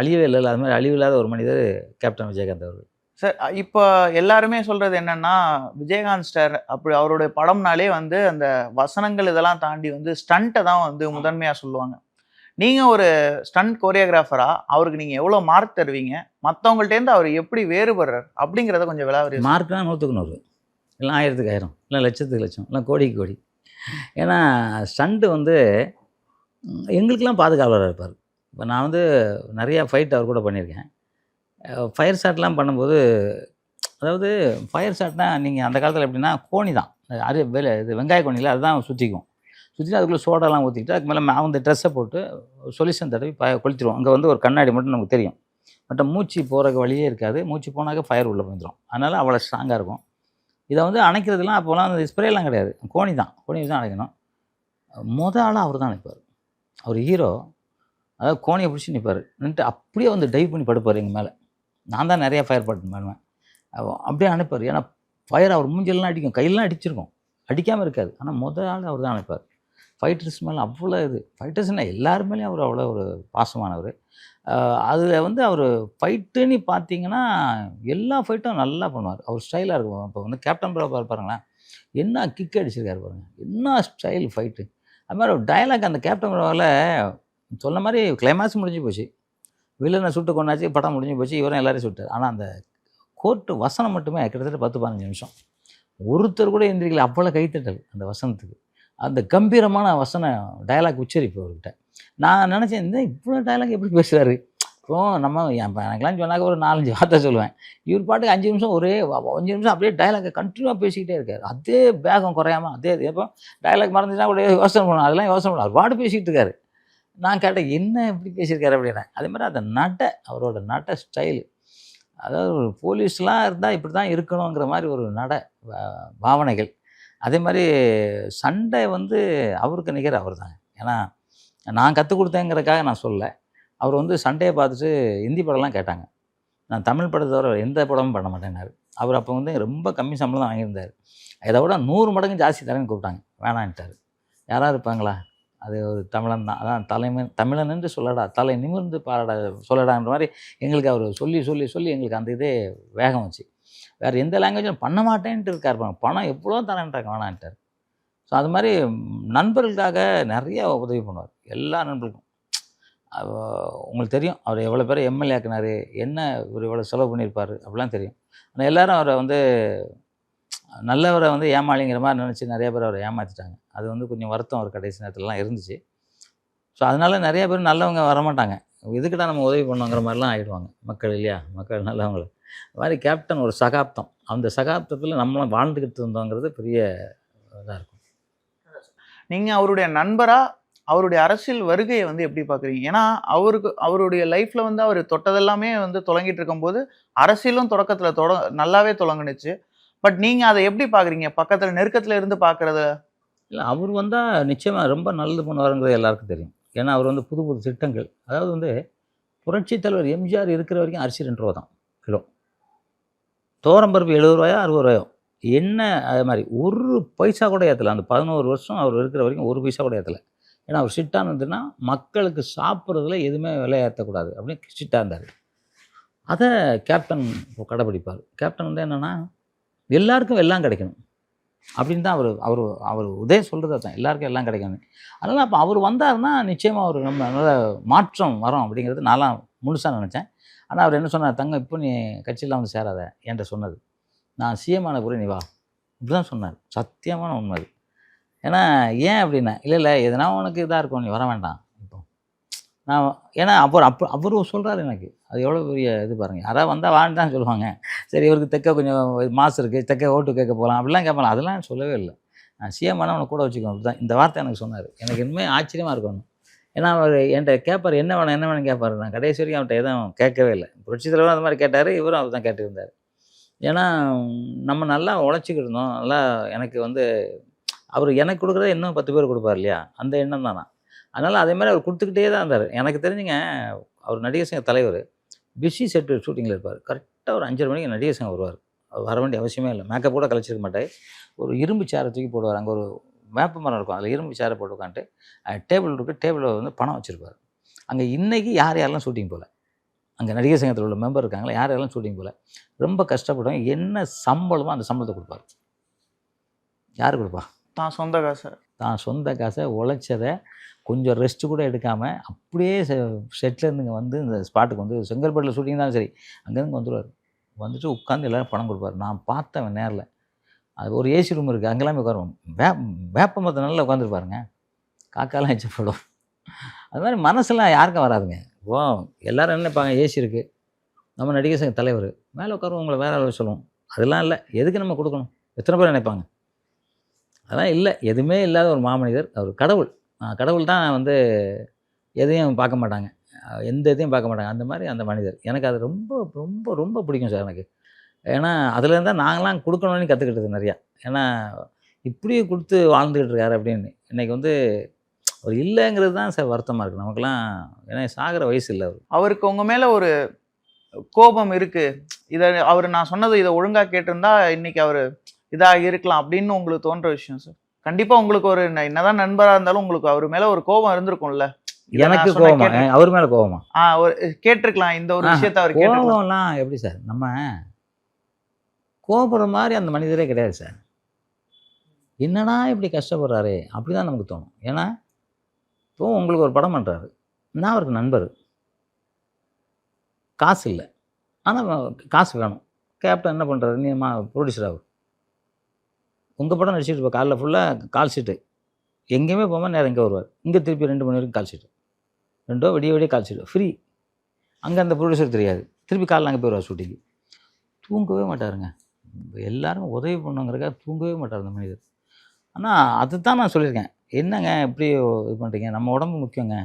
அழியவே இல்லை அது மாதிரி அழிவில்லாத ஒரு மனிதர் கேப்டன் விஜயகாந்த் அவர் சார் இப்போ எல்லாருமே சொல்கிறது என்னன்னா விஜயகாந்த் ஸ்டார் அப்படி அவருடைய படம்னாலே வந்து அந்த வசனங்கள் இதெல்லாம் தாண்டி வந்து ஸ்டண்ட்டை தான் வந்து முதன்மையாக சொல்லுவாங்க. நீங்கள் ஒரு ஸ்டண்ட் கோரியோகிராஃபராக அவருக்கு நீங்கள் எவ்வளோ மார்க் தருவீங்க? மற்றவங்கள்ட்டேருந்து அவர் எப்படி வேறுபடுறார்? அப்படிங்கிறத கொஞ்சம் விளாவரி மார்க்னா நூற்றுக்கு நூறு. இல்லை ஆயிரத்துக்கு ஆயிரம் இல்லை லட்சத்துக்கு லட்சம் இல்லை கோடிக்கு கோடி. ஏன்னா ஸ்டண்ட்டு வந்து எங்களுக்கெல்லாம் பாதுகாவலராக இருப்பார். இப்போ நான் வந்து நிறையா ஃபைட் அவர் கூட பண்ணியிருக்கேன். ஃபயர் ஷாட்லாம் பண்ணும்போது அதாவது ஃபயர் ஷாட்னா நீங்கள் அந்த காலத்தில் எப்படின்னா கோணி தான். அது வேலை இது வெங்காய கோணியில் அதுதான் சுற்றிக்கும் சுற்றிட்டு அதுக்குள்ளே சோடாலாம் ஊற்றிக்கிட்டு அதுக்கு மேலே அந்த ட்ரெஸ்ஸை போட்டு சொல்யூஷன் தடவி ப கொளுத்திடுவோம். அங்கே வந்து ஒரு கண்ணாடி மட்டும் நமக்கு தெரியும். பட் மூச்சு போகிறக்கு வழியே இருக்காது. மூச்சு போனாக்க ஃபயர் உள்ளே வந்துடும் அதனால் அவ்வளோ ஸ்ட்ராங்காக இருக்கும். இதை வந்து அணைக்கிறதுலாம் அப்போலாம் அந்த ஸ்ப்ரேலாம் கிடையாது. கோணி தான். கோணி தான் அணைக்கணும். மொத ஆளாக அவர் தான் அணைப்பார் அவர் ஹீரோ அதாவது கோணியை பிடிச்சி நிற்பார் நின்றுட்டு அப்படியே வந்து டைவ் பண்ணி படுப்பார் எங்கள் மேலே. நான் தான் நிறையா ஃபயர் பட்டன் பண்ணுவேன். அப்படியே அனுப்பார். ஏன்னா ஃபயர் அவர் மூஞ்செல்லாம் அடிக்கும். கையெல்லாம் அடிச்சிருக்கும். அடிக்காமல் இருக்காது. ஆனால் முதல் ஆள் அவர் தான் அனுப்பார். ஃபைட்டர்ஸ் மேலே அவ்வளோ இது. ஃபைட்டர்ஸ்னால் எல்லாருமேலேயும் அவர் அவ்வளோ ஒரு பாசமானவர். அதில் வந்து அவர் ஃபைட்டுன்னு பார்த்தீங்கன்னா எல்லா ஃபைட்டும் நல்லா பண்ணுவார். அவர் ஸ்டைலாக இருக்கும். இப்போ வந்து கேப்டன் பிரபா பாருங்களேன். என்ன கிக் அடிச்சிருக்காரு பாருங்கள் என்ன ஸ்டைல் ஃபைட்டு அது மாதிரி ஒரு டயலாக் அந்த கேப்டன் பிரபாவில் சொன்ன மாதிரி கிளைமாக்ஸ் முடிஞ்சு போச்சு. வில்லனை சுட்டு கொண்டாச்சு படம் முடிஞ்சு போச்சு இவரும் எல்லாரையும் சுட்டார். ஆனால் அந்த கோர்ட்டு வசனம் மட்டுமே கிட்டத்தட்ட பத்து பதினஞ்சு நிமிஷம். ஒருத்தர் கூட எந்திரிக்கல அவ்வளோ கைத்தட்டல் அந்த வசனத்துக்கு. அந்த கம்பீரமான வசன டயலாக் உச்சரிப்பு அவர்கிட்ட. நான் நினச்சேன் இந்த இவ்வளோ டயலாக் எப்படி பேசுகிறாரு இப்போ நம்ம என் எனக்கெல்லாம் சொன்னாக்க ஒரு நாலஞ்சு வார்த்தை சொல்லுவேன். இவர் பாட்டுக்கு அஞ்சு நிமிஷம் ஒரே அஞ்சு நிமிஷம் அப்படியே டயலாக்கை கண்டினியூவாக பேசிக்கிட்டே இருக்காரு. அதே பேகம் குறையாம அதே இது. எப்போ டயலாக் மறந்துச்சுன்னா கூட யோசனை பண்ணுவோம் அதெல்லாம் யோசனை பண்ணுவோம் அவர் பாட்டு பேசிக்கிட்டு இருக்காரு. நான் கேட்டேன் என்ன இப்படி பேசியிருக்காரு அப்படின்னா? அதே மாதிரி அந்த நட்டை அவரோட நட ஸ்டைலு அதாவது ஒரு போலீஸ்லாம் இருந்தால் இப்படி தான் இருக்கணுங்கிற மாதிரி ஒரு நட பாவனைகள். அதே மாதிரி சண்டை வந்து அவருக்கு நிகர் அவர் தான் ஏன்னா நான் கற்றுக் கொடுத்தேங்கிறதுக்காக நான் சொல்லலை. அவர் வந்து சண்டையை பார்த்துட்டு ஹிந்தி படம்லாம் கேட்டாங்க. நான் தமிழ் படத்தை தவிர எந்த படமும் பண்ண மாட்டேன்னாரு. அவர் அப்போ வந்து ரொம்ப கம்மி சம்பளம் தான் வாங்கியிருந்தார். இதை விட நூறு மடங்கு ஜாஸ்தி தரேன்னு கூப்பிட்டாங்க. வேணான்ட்டார். யாராவது இருப்பாங்களா? அது ஒரு தமிழன் தான். அதான் தலைமை தமிழன் என்று சொல்லடா தலை நிமிர்ந்து பாடா சொல்லடான்ற மாதிரி எங்களுக்கு அவர் சொல்லி சொல்லி சொல்லி எங்களுக்கு அந்த இதே வேகம் வச்சு. வேறு எந்த லாங்குவேஜும் பண்ண மாட்டேன்ட்டு இருக்கார் பணம் எவ்வளோ தரேன்றாங்க வேணான்ட்டார் ஸோ அது மாதிரி நண்பர்களுக்காக நிறைய உதவி பண்ணுவார். எல்லா நண்பர்களுக்கும். உங்களுக்கு தெரியும் அவர் எவ்வளோ பேர் எம்எல்ஏ ஆக்குனாரு என்ன இவர் எவ்வளோ செலவு பண்ணியிருப்பார் அப்படிலாம் தெரியும். ஆனால் எல்லோரும் அவரை வந்து நல்லவரை வந்து ஏமாளிங்கிற மாதிரி நினச்சி நிறைய பேர் அவரை ஏமாற்றிட்டாங்க அது வந்து கொஞ்சம் வருத்தம் அவர் கடைசி நேரத்துலலாம் இருந்துச்சு. ஸோ அதனால நிறைய பேர் நல்லவங்க வரமாட்டாங்க. இதுக்கிட்ட நம்ம உதவி பண்ணுங்கிற மாதிரிலாம் ஆகிடுவாங்க மக்கள் இல்லையா? மக்கள் நல்லவங்க அது மாதிரி கேப்டன் ஒரு சகாப்தம். அந்த சகாப்தத்தில் நம்மளும் வாழ்ந்துக்கிட்டு இருந்தோங்கிறது பெரிய இதாக இருக்கும். நீங்கள் அவருடைய நண்பராக அவருடைய அரசியல் வருகையை வந்து எப்படி பார்க்குறீங்க? ஏன்னா அவருக்கு அவருடைய லைஃப்பில் வந்து அவர் தொட்டதெல்லாமே வந்து தொடங்கிட்டு இருக்கும்போது அரசியலும் தொடக்கத்தில் தொட நல்லாவே தொடங்குனுச்சு. பட் நீங்கள் அதை எப்படி பார்க்குறீங்க? பக்கத்தில் நெருக்கத்தில் இருந்து பார்க்குறது? இல்லை அவர் வந்தால் நிச்சயமாக ரொம்ப நல்லது பண்ணுவாருங்கிறது எல்லாருக்கும் தெரியும். ஏன்னா அவர் வந்து புது புது திட்டங்கள். அதாவது வந்து புரட்சித் தலைவர் எம்ஜிஆர் இருக்கிற வரைக்கும் அரிசி ரெண்டு ரூபா தான் கிலோ. தோரம்பருப்பு எழுபது ரூபாயோ அறுபது ரூபாயோ? என்ன அது மாதிரி ஒரு பைசா கூட ஏற்றல அந்த பதினோரு வருஷம் அவர் இருக்கிற வரைக்கும் ஒரு பைசா கூட ஏற்றல ஏன்னா அவர் சிட்டான்னு இருந்ததுன்னா மக்களுக்கு சாப்பிட்றதுல எதுவுமே விலையேற்றக்கூடாது அப்படின்னு சிட்டாக இருந்தார். அதை கேப்டன் கடைப்பிடிப்பார் கேப்டன் வந்து என்னென்னா எல்லாருக்கும் எல்லாம் கிடைக்கணும். அப்படின்னு தான் அவர் அவர் அவர் உதய சொல்கிறது தான் எல்லாருக்கும் எல்லாம் கிடைக்கணும். அதனால் அப்போ அவர் வந்தாருன்னா நிச்சயமாக அவர் நம்ம நல்ல மாற்றம் வரும் அப்படிங்கிறது நான்லாம் முழுசாக நினச்சேன். ஆனால் அவர் என்ன சொன்னார்? தங்க இப்போ நீ கட்சியில் வந்து சேராத என்கிட்ட சொன்னது. நான் சிஎம் ஆன கூட நீ வா. இப்படி தான் சொன்னார். சத்தியமான உண்மை அது. ஏன்னா ஏன் அப்படின்னா இல்லை இல்லை எதனா உனக்கு இதாக இருக்கும் நீ வர வேண்டாம். நான் ஏன்னா அப்புறம் அப்போ அவரும் சொல்கிறாரு எனக்கு. அது எவ்வளோ பெரிய இது பாருங்க. யாராவது வந்தால் வான்னு தான் சொல்லுவாங்க. சரி இவருக்கு தெக்க கொஞ்சம் மாசு இருக்குது தெக்க ஓட்டு கேட்க போகலாம் அப்படிலாம் கேட்பலாம் அதெல்லாம் சொல்லவே இல்லை. நான் சிஎம் அவனை கூட வச்சுக்கோ. அப்படிதான். இந்த வார்த்தை எனக்கு சொன்னார். எனக்கு இன்னுமே ஆச்சரியமாக இருக்கும் ஏன்னா அவர் என்கிட்ட கேட்பார் என்ன வேணும் என்ன வேணும் கேட்பார் நான் கடைசி வரைக்கும் அவன்கிட்ட எதுவும் கேட்கவே இல்லை. புரட்சி தலைவரும் அந்த மாதிரி கேட்டார். இவரும் அவர் தான் கேட்டுருந்தார். ஏன்னா நம்ம நல்லா உழைச்சிக்கிட்டு இருந்தோம். நல்லா எனக்கு வந்து அவர் எனக்கு கொடுக்குறத இன்னும் பத்து பேர் கொடுப்பார் இல்லையா? அந்த எண்ணம் தான்? நான் அதனால் அதே மாதிரி அவர் கொடுத்துக்கிட்டே தான் இருந்தார். எனக்கு தெரிஞ்சுங்க அவர் நடிகர் சங்க தலைவர் பிஸி செட்டு ஷூட்டிங்கில் இருப்பார். கரெக்டாக ஒரு அஞ்சரை மணிக்கு நடிகர் சங்கம் வருவார். அவர் வர வேண்டிய அவசியமே இல்லை. மேக்கப் கூட கழிச்சிருக்க மாட்டார். ஒரு இரும்பு சேரை தூக்கி போடுவார். அங்கே ஒரு வேப்ப மரம் இருக்கும். அதில் இரும்பு சேரை போட்டு உட்காந்துட்டு டேபிள் இருக்குது டேபிளில் வந்து பணம் வச்சுருப்பார். அங்கே இன்றைக்கி யார் யாரெல்லாம் ஷூட்டிங் போகல? அங்கே நடிகர் சங்கத்தில் உள்ள மெம்பர் இருக்காங்களா யார் யாரெல்லாம் ஷூட்டிங் போகல? ரொம்ப கஷ்டப்படுவாங்க என்ன சம்பளமோ அந்த சம்பளத்தை கொடுப்பார். யார் கொடுப்பா? தான் சொந்த காசு. தான் சொந்த காசை உழைச்சதை கொஞ்சம் ரெஸ்ட்டு கூட எடுக்காமல் அப்படியே செட்டில் இருந்துங்க வந்து இந்த ஸ்பாட்டுக்கு வந்து செங்கல்பட்டில் ஷூட்டிங் தான் சரி அங்கேருந்து வந்துடுவார் வந்துட்டு உட்காந்து எல்லோரும் பணம் கொடுப்பாரு. நான் பார்த்தவன் நேரில். அது ஒரு ஏசி ரூம் இருக்குது அங்கெல்லாம் உட்காருவோம். வே வேப்ப மரத்தை நல்லா உட்காந்துருப்பாருங்க காக்காலாம் எச்சப்படும் அது மாதிரி மனசெல்லாம் யாருக்கும் வராதுங்க. ஓ எல்லோரும் நினைப்பாங்க? ஏசி இருக்குது நம்ம நடிகர் சங்க தலைவர். மேலே உட்காருவோம் உங்களை வேறு அளவு சொல்லுவோம். அதெல்லாம் இல்லை. எதுக்கு நம்ம கொடுக்கணும்? எத்தனை பேர் நினைப்பாங்க? அதெல்லாம் இல்லை. எதுவுமே இல்லாத ஒரு மாமனிதர் அவர் கடவுள். கடவுள் தான் வந்து எதையும் பார்க்க மாட்டாங்க. எந்த இதையும் பார்க்க மாட்டாங்க. அந்த மாதிரி அந்த மனிதர். எனக்கு அது ரொம்ப ரொம்ப ரொம்ப பிடிக்கும் சார் எனக்கு. ஏன்னா அதுலேருந்து தான் நாங்களாம் கொடுக்கணும்னு கற்றுக்கிட்டது நிறையா. ஏன்னா இப்படியே கொடுத்து வாழ்ந்துக்கிட்டு இருக்காரு அப்படின்னு. இன்றைக்கி வந்து அவர் இல்லைங்கிறது தான் சார் வருத்தமாக இருக்குது நமக்கெல்லாம் ஏன்னா சாகிற வயசு இல்லை அவர் அவருக்கு உங்கள் மேலே ஒரு கோபம் இருக்குது இதை அவர் நான் சொன்னது இதை ஒழுங்காக கேட்டிருந்தா இன்றைக்கி அவர் இதாக இருக்கலாம் அப்படின்னு உங்களுக்கு தோன்ற விஷயம் சார். கண்டிப்பா உங்களுக்கு ஒரு என்னதான் நண்பரா இருந்தாலும் உங்களுக்கு அவர் மேல ஒரு கோபம் இருந்திருக்கும்ல. எனக்கு கேட்டு- அவர் மேலே கோவமா ஆ ஒரு கேட்டிருக்கலாம் இந்த ஒரு விஷயத்த அவர் கோபம்லாம் எப்படி சார்? நம்ம கோபப்படுற மாதிரி அந்த மனிதரே கிடையாது சார். என்னடா இப்படி கஷ்டப்படுறாரு? அப்படி தான் நமக்கு தோணும். ஏன்னா இப்போ உங்களுக்கு ஒரு படம் பண்ணுறாரு நான் அவருக்கு நண்பர். காசு இல்லை. ஆனால் காசு வேணும். கேப்டன் என்ன பண்ணுறாரு நீ மா ப்ரொடியூசர் ஆகு. உங்கள் படம் நடிச்சிட்டு இருப்போம் காலைல ஃபுல்லாக கால் ஷீட்டு எங்கேயுமே போகாமல் நேரம் இங்கே வருவார். இங்கே திருப்பி ரெண்டு மணி வரைக்கும் கால் ஷீட்டு ரெண்டோ விடிய விடிய கால் ஷீட்டு ஃப்ரீ அங்கே அந்த ப்ரொடியூசர் தெரியாது. திருப்பி காலைல அங்கே போயிடுவார் ஷூட்டிங்கு தூங்கவே மாட்டாருங்க. எல்லாரும் உதவி பண்ணுங்கிறக்காக தூங்கவே மாட்டார் அந்த மனிதர். ஆனால் அதுதான் நான் சொல்லியிருக்கேன். என்னங்க எப்படி இது பண்ணுறீங்க நம்ம உடம்பு முக்கியங்க.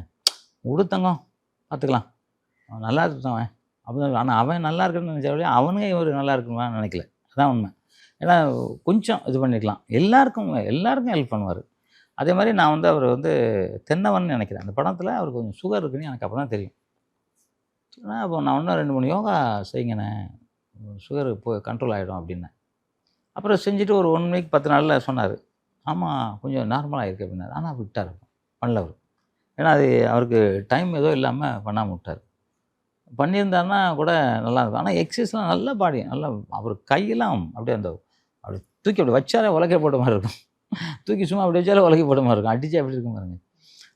உடுத்தங்கம் பார்த்துக்கலாம் அவன் நல்லா இருக்கான் அவன். அப்படி ஆனால் அவன் நல்லா இருக்குன்னு நினச்சாவே அவனுங்க இவர் நல்லா இருக்குன்னு நினைக்கல. அதான் உண்மை. ஏன்னா கொஞ்சம் இது பண்ணிக்கலாம் எல்லாருக்கும் எல்லாருக்கும் ஹெல்ப் பண்ணுவார். அதே மாதிரி நான் வந்து அவர் வந்து தென்னவன் நினைக்கிறேன். அந்த படத்தில் அவருக்கு கொஞ்சம் சுகர் இருக்குன்னு எனக்கு அப்போ தான் தெரியும். ஆனால் அப்போ நான் இன்னும் ரெண்டு மூணு யோகா செய்யுங்கண்ணே. சுகர் இப்போ கண்ட்ரோல் ஆகிடும் அப்படின்னேன் அப்புறம் செஞ்சுட்டு ஒரு ஒன் வீக் பத்து நாளில் சொன்னார். ஆமாம் கொஞ்சம் நார்மலாக இருக்குது அப்படின்னாரு. ஆனால் விட்டார் பண்ணல அவர் ஏன்னா அது அவருக்கு டைம் ஏதோ இல்லாமல் பண்ணாமல் விட்டார். பண்ணியிருந்தாருன்னா கூட நல்லா இருக்கும். ஆனால் எக்ஸசைஸ்லாம் நல்ல பாடி நல்லா அவர் கையெல்லாம் அப்படியே அந்த தூக்கி அப்படி வச்சாலே உலகை போட்ட மாதிரி இருக்கும். தூக்கி சும்மா அப்படி வச்சாலே உலகை போட்ட மாதிரி இருக்கும். அடிச்சு அப்படி இருக்கும் பாருங்க.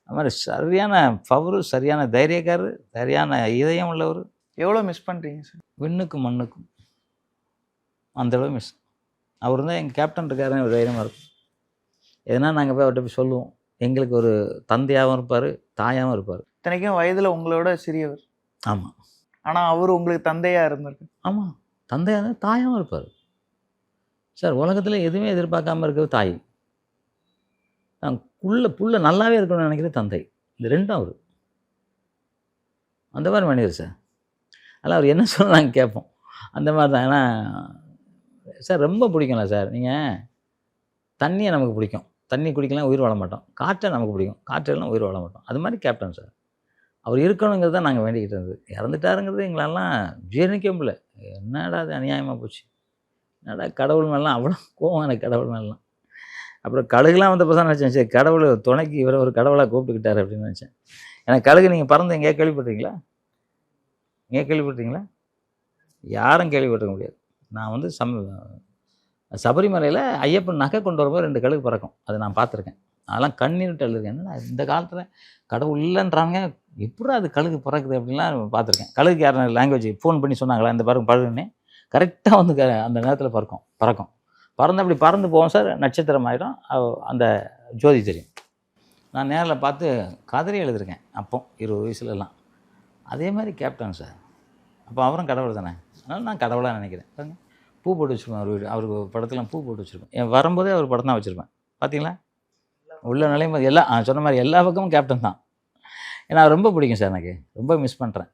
அது மாதிரி சரியான பவரு சரியான தைரியக்காரர் சரியான இதயம் உள்ளவர். எவ்வளவு மிஸ் பண்றீங்க சார் விண்ணுக்கும் மண்ணுக்கும் அந்த அளவு மிஸ் அவர் தான் எங்கள் கேப்டன் இருக்காருன்னு ஒரு தைரியமாக இருக்கும். எதனா நாங்கள் போய் அவர்கிட்ட போய் சொல்லுவோம். எங்களுக்கு ஒரு தந்தையாகவும் இருப்பார் தாயாகவும் இருப்பார். இத்தனைக்கும் வயதுல உங்களோட சிறியவர். ஆமாம் ஆனா அவர் உங்களுக்கு தந்தையா இருந்திருக்கு. ஆமாம் தந்தையாக தாயாகவும் இருப்பார். சார் உலகத்தில் எதுவுமே எதிர்பார்க்காம இருக்கிறது தாய். நான் புள்ள புள்ள நல்லாவே இருக்கணும்னு நினைக்கிறது தந்தை. இந்த ரெண்டும் அவர் அந்த மாதிரி மனிதர் சார். அதில் அவர் என்ன சொல்ல நாங்கள் கேட்போம். அந்த மாதிரி தான். ஏன்னா சார் ரொம்ப பிடிக்கும்ல சார். நீங்கள் தண்ணியை நமக்கு பிடிக்கும். தண்ணி குடிக்கலாம் உயிர் வாழ மாட்டோம். காற்றை நமக்கு பிடிக்கும். காற்றெல்லாம் உயிர் வாழ மாட்டோம். அது மாதிரி கேப்டன் சார். அவர் இருக்கணுங்கிறது தான் நாங்கள் வேண்டிக்கிட்டு இருந்தது. இறந்துட்டாருங்கிறது எங்களெல்லாம் ஜீரணிக்க முடியல. என்னடா அது அநியாயமாக போச்சு. என்னடா கடவுள் மேலாம் அவ்வளோ கோவம் எனக்கு கடவுள் மேலாம் அப்புறம் கழுகுலாம் வந்த தான் நினச்சேன் சரி கடவுள் துணைக்கு இவரை ஒரு கடவுளாக கூப்பிட்டுக்கிட்டாரு அப்படின்னு நினச்சேன். எனக்கு கழுகு நீங்கள் பறந்து எங்கேயா கேள்விப்பட்டீங்களா எங்கேயா கேள்விப்பட்டீங்களா யாரும் கேள்விப்பட்டிருக்க முடியாது. நான் வந்து சம் சபரிமலையில் ஐயப்பன் நகை கொண்டு வரும்போது ரெண்டு கழுகு பறக்கும். அதை நான் பார்த்துருக்கேன். அதெல்லாம் கண்ணீர்ட்டு எழுதுறேன் என்னடா இந்த காலத்தில் கடவுள் இல்லைன்றாங்க எப்படி அது கழுகு பறக்குது அப்படின்லாம் பார்த்துருக்கேன். கழுகுக்கு யாரும் லாங்குவேஜ் ஃபோன் பண்ணி சொன்னாங்களா? இந்த பாருங்க பழகுன்னு. கரெக்டாக வந்து க- அந்த நேரத்தில் பறக்கும். பறக்கும். பறந்து அப்படி பறந்து போவோம் சார். நட்சத்திரம் ஆயிடும். அந்த ஜோதி தெரியும். நான் நேரில் பார்த்து கதறி எழுதிருக்கேன் அப்போ இருபது வயசுலலாம். அதே மாதிரி கேப்டன் சார். அப்போ அவரும் கடவுள் தானே. அதனால் நான் கடவுளாக நினைக்கிறேன். பாருங்க. பூ போட்டு வச்சுருப்பேன் அவர் வீடு. அவருக்கு படத்துலாம் பூ போட்டு வச்சுருப்பேன் என் வரும்போதே அவர் படம் தான் வச்சுருப்பேன். பார்த்தீங்களா உள்ள நிலையும் போது எல்லா சொன்ன மாதிரி எல்லா பக்கமும் கேப்டன் தான். ஏன்னா ரொம்ப பிடிக்கும் சார் எனக்கு. ரொம்ப மிஸ் பண்ணுறேன்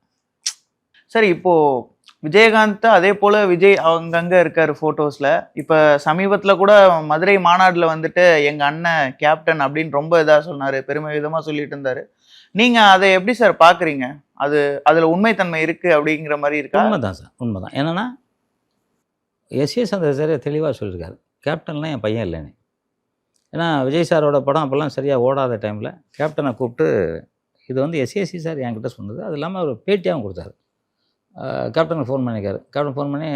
சரி இப்போது விஜயகாந்த் அதே போல விஜய் அங்கங்க இருக்காரு போட்டோஸ்ல இப்ப சமீபத்துல கூட மதுரை மாநாட்டில் வந்துட்டு எங்க அண்ணன் கேப்டன் அப்படின்னு ரொம்ப இதா சொன்னாரு பெருமை விதமா சொல்லிட்டு இருந்தாரு. நீங்க அதை எப்படி சார் பாக்குறீங்க? அது அதுல உண்மைத்தன்மை இருக்கு அப்படிங்கிற மாதிரி இருக்கா? உண்மைதான் சார் உண்மை தான் என்னென்னா எஸ்ஏ சந்திர சார் தெளிவாக சொல்லியிருக்காரு கேப்டன்லாம் என் பையன் இல்லைன்னு. ஏன்னா விஜய் சாரோட படம் அப்போல்லாம் சரியாக ஓடாத டைமில் கேப்டனை கூப்பிட்டு இது வந்து எஸ்ஏசி சார் என்கிட்ட சொன்னது. அது இல்லாமல் அவர் பேட்டியாகவும் கொடுத்தாரு. கேப்டனுக்கு ஃபோன் பண்ணியிருக்காரு கேப்டன் ஃபோன் பண்ணி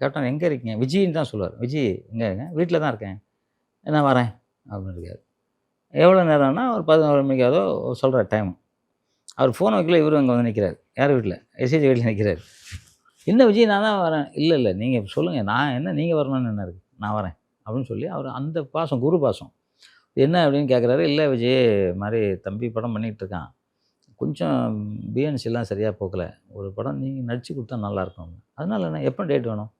கேப்டன் எங்கே இருக்கீங்க? விஜயின்னு தான் சொல்லுவார். விஜய் எங்கே இருக்கேன் வீட்டில் தான் இருக்கேன். என்ன வரேன் அப்படின்னு இருக்காரு. எவ்வளோ நேரம்னா ஒரு பதினோரு மணிக்காவதோ சொல்கிற டைம் அவர் ஃபோன் வைக்கல இவர் அங்கே வந்து நிற்கிறார் யார் வீட்டில் எஸ்ஏஜி வீட்டில் நிற்கிறார் என்ன விஜய் நான் தான் வரேன். இல்லை இல்லை நீங்கள் சொல்லுங்கள் நான் என்ன நீங்கள் வரணும்னு என்ன இருக்குது நான் வரேன். அப்படின்னு சொல்லி அவர் அந்த பாசம் குரு பாசம். என்ன? அப்படின்னு கேட்குறாரு இல்லை விஜய் மாதிரி தம்பி படம் பண்ணிகிட்டு இருக்கான். கொஞ்சம் பிஎன்சிலாம் சரியாக போக்கல ஒரு படம் நீங்கள் நடித்து கொடுத்தா நல்லாயிருக்கும் அதனால என்ன எப்போ டேட் வேணும்?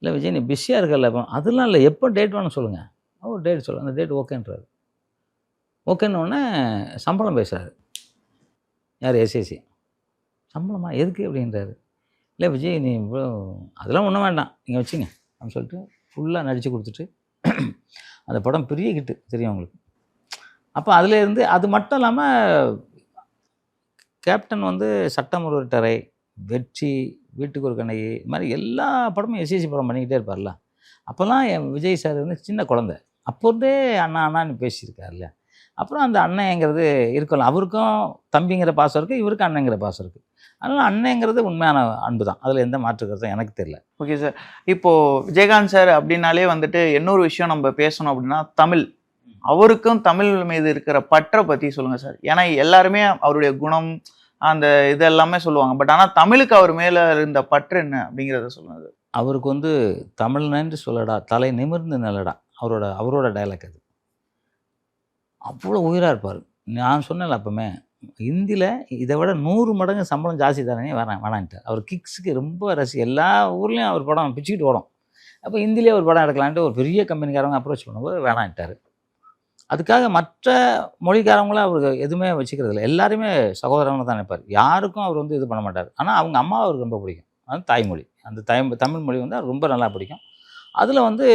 இல்லை விஜய் நீ பிஸியாக இருக்கல இப்போ அதெல்லாம் இல்லை. எப்போ டேட் வேணும் சொல்லுங்கள் அவர் டேட் சொல்லுங்கள் அந்த டேட் ஓகேன்றாரு ஓகேன்னொடனே சம்பளம் பேசுகிறாரு யார்? எஸ்எஸ்சி சம்பளமா? எதுக்கு அப்படின்றாரு. இல்லை விஜய் நீ இவ்வளோ அதெல்லாம் ஒன்றும் வேண்டாம். நீங்கள் வச்சுங்க அப்படின்னு சொல்லிட்டு ஃபுல்லாக நடித்து கொடுத்துட்டு அந்த படம் பெரிய கிட்டு தெரியும் உங்களுக்கு. அப்போ அதுல இருந்து அது மட்டும் இல்லாமல் கேப்டன் வந்து சட்டம் ஒரு டரை வெற்றி வீட்டுக்கு ஒரு கண்ணகி இது மாதிரி எல்லா படமும் எஸ்எஸ்சி படம் பண்ணிக்கிட்டே இருப்பார்ல. அப்போல்லாம் என் விஜய் சார் வந்து சின்ன குழந்தை. அப்போ இருந்தே அண்ணா அண்ணான்னு பேசியிருக்காருல்ல. அப்புறம் அந்த அண்ணங்கிறது இருக்கலாம் அவருக்கும் தம்பிங்கிற பாசம் இருக்குது இவருக்கும் அண்ணங்கிற பாசம் இருக்குது அதனால் அண்ணங்கிறது உண்மையான அன்பு தான். அதில் எந்த மாற்று கருத்தும் எனக்கு தெரியல. Okay sir. இப்போது விஜயகாந்த் சார் அப்படின்னாலே வந்துட்டு இன்னொரு விஷயம் நம்ம பேசணும் அப்படின்னா தமிழ். அவருக்கும் தமிழ் மீது இருக்கிற பற்றை பற்றி சொல்லுங்கள் சார். ஏன்னா எல்லாருமே அவருடைய குணம் அந்த இது எல்லாமே சொல்லுவாங்க. பட் ஆனால் தமிழுக்கு அவர் மேலே இருந்த பற்று என்ன அப்படிங்கிறத சொல்லுங்கள் அவருக்கு வந்து தமிழ்னு சொல்லடா தலை நிமிர்ந்து நிலடா அவரோட அவரோட டைலாக் அது. அவ்வளோ உயிராக இருப்பார். நான் சொன்னேன்ல அப்போமே ஹிந்தியில் இதை விட நூறு மடங்கு சம்பளம் ஜாஸ்தி தானே வரேன் வேணான்ட்டார் அவர் கிக்ஸுக்கு ரொம்ப ரசி எல்லா ஊர்லேயும் அவர் படம் பிச்சுக்கிட்டு ஓடும். அப்போ ஹிந்திலேயே ஒரு படம் எடுக்கலான்ட்டு ஒரு பெரிய கம்பெனிக்காரங்க அப்ரோச் பண்ணும்போது வேணான்ட்டார். அதுக்காக மற்ற மொழிக்காரங்கள அவருக்கு எதுவுமே வச்சுக்கிறது இல்லை எல்லாருமே சகோதரங்க தான் நினைப்பார் யாருக்கும் அவர் வந்து இது பண்ண மாட்டார். ஆனால் அவங்க அம்மா அவருக்கு ரொம்ப பிடிக்கும். அது தாய்மொழி. அந்த தாய் தமிழ் மொழி வந்து ரொம்ப நல்லா பிடிக்கும். அதில் வந்து